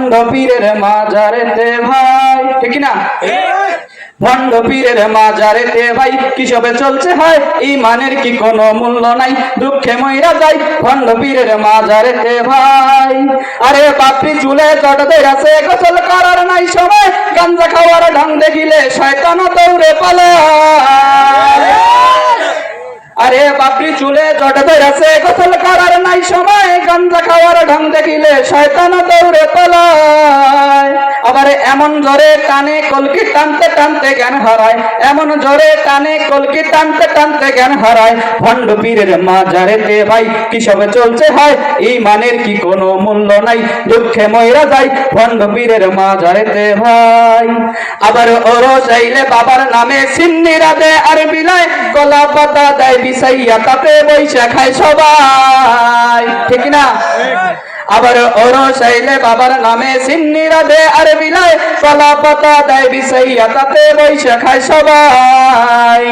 ভণ্ড পীরের মাজারেতে ভাই। ঠিক না ভণ্ড পীরের মাজারেতে ভাই চলছে হয় ইমানের কি কোনো মূল্য নাই? দুঃখে ময়রা যাই ভণ্ড পীরের মাজারেতে ভাই। আরে বাপরি চুলে জট আছে গোসল করার নাই সময়। গাঞ্জা খাওয়ার ঢং দেখিলে শয়তান দৌড়ে পালায় আরে বাপরি চুলে জট আছে গোসল করার নাই সময় গাঞ্জা খাওয়ার ঢং দেখিলে শয়তান দৌড়ে পালায়। আবার এমন জোরে টানে, কলকি টানতে টানতে জ্ঞান হারায়। এমন জোরে টানে, কলকি টানতে টানতে জ্ঞান হারায়। ভণ্ড পীরের মাজারেতে ভাই, কি সবে চলছে হয়? ইমানের কি কোনো মূল্য নাই? দুঃখে ময়রা যায় ভণ্ড পীরের মাজারেতে ভাই। আবার ওরো চাইলে বাবার নামে সিন্নিরা দে আর বিলায় গলা পাতা দেয়, বিছাইয়া তাতে বৈশা খায় সবাই। ঠিক না আবার ওরো চাইলে বাবার নামে সিন্নিরা দে আর বিলায় কলা পাতা দেয় বিছাইয়া তাতে বৈশা খায় সবাই।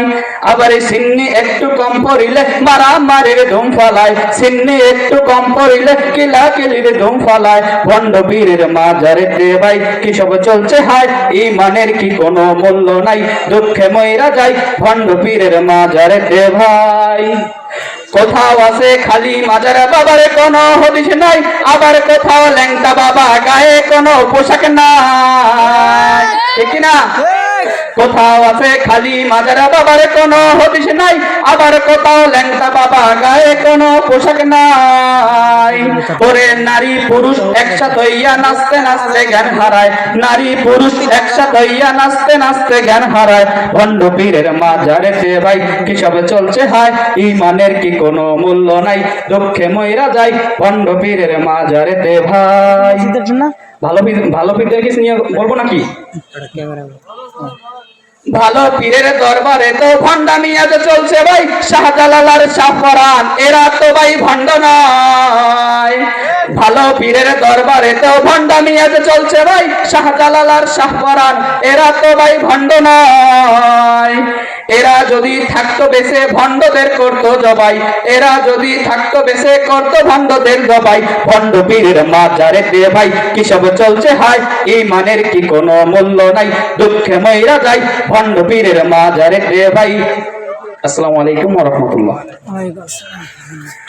আবার সিন্নি একটু কম পড়িলে মারা মারির ধুম ফালায়। সিন্নি একটু কম পড়িলে কিলা কিলির ধুম ফালায়। ভণ্ড বীরের মাজারে দে ভাই, কি সব চলছে হায়? ইমানের কি কোনো মূল্য নাই? দুঃখে ময়রা যায় ভণ্ড পীরের মাজারে দে ভাই। কোথাও আছে খালি মাজার বাবার কোনো হদিস নাই, আবার কোথাও ল্যাংটা বাবা গায়ে কোনো পোশাক নাই। ঠিক না কোথাও আছে খালি মাজার বাবার কোনো হদিস নাই আবার কোথাও ল্যাংটা বাবা গায়ে কোনো পোশাক নাই। ওরে নারী পুরুষ একসাথে হইয়া নাচতে নাচতে জ্ঞান হারায় নারী পুরুষ একসাথে হইয়া নাচতে নাচতে জ্ঞান হারায়। ভণ্ড পীরের মাজারে সে ভাই কি সবে চলছে হায় ইমানের কি কোনো মূল্য নাই দুঃখে ময়রা যায় ভণ্ড পীরের মাজারে তে ভাই। ভালো পীর ভালো পীরদের কিছু নিয়ে বলব নাকি? ভালো পীরের দরবারে তো ভণ্ডামি আজ চলছে ভাই শাহজালাল আর শাহফরান এরা তো ভাই ভণ্ড ভালো পীরের দরবারে। তো ভণ্ডামি আজ চলছে ভাই, শাহজালাল আর শাহফরান এরা তো ভাই ভণ্ড নয়। এরা যদি থাকতো বেঁচে ভণ্ডদের করতো জবাই। এরা যদি থাকতো বেঁচে করতো ভণ্ডদের জবাই। ভণ্ড পীরের মাজারে দে ভাই, কি সব চলছে হায়? ইমানের কি কোনো মূল্য নাই? দুঃখে ময়রা যাই ভণ্ড পীরের মাজারে দে ভাই। আসসালামু আলাইকুম ওয়া রাহমাতুল্লাহ। ওয়ালাইকুম আসসালাম।